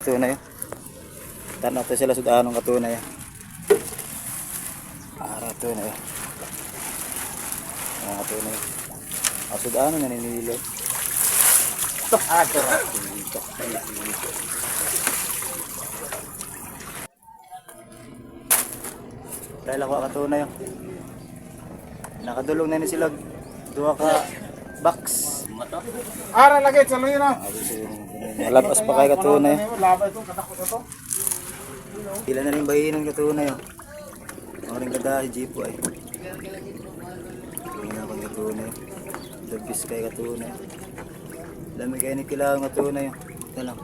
Tunay. Tanong to sila sa anong katunay. Ara tunay. Ang katunay. Ang sudano naninilo. Ito, ato ra. Ito, Dahil ako katunay. Nakadulong na ni sila. Duha ka box. Ara lagi luyo na. Malabas pa kay katunay. Pila na rin bayin ng katunay. Oh. Ang rin kada Jeep ay. Hindi na akong katunay. Labis kay katunay. Lami kayo ni kailangan katunay. oh. Ito lang.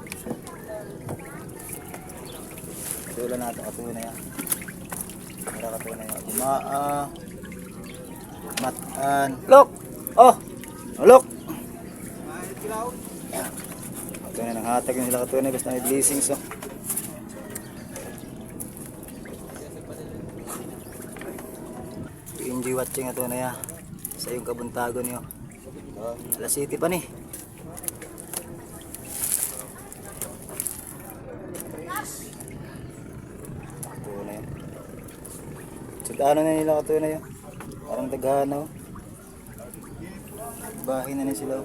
Tula natin katunay. ah. Para katunay. ah. Gumaa. Matan. Look! Oh! Oh, look! Katunay nang hatag yung sila katunay. Basta may blessings. Oh. enjoy watching ito na ya sa yung kabuntago niyo alas city pa ni ito na yun Sudano na nila ito na yun parang tagahana oh. Bahay na na sila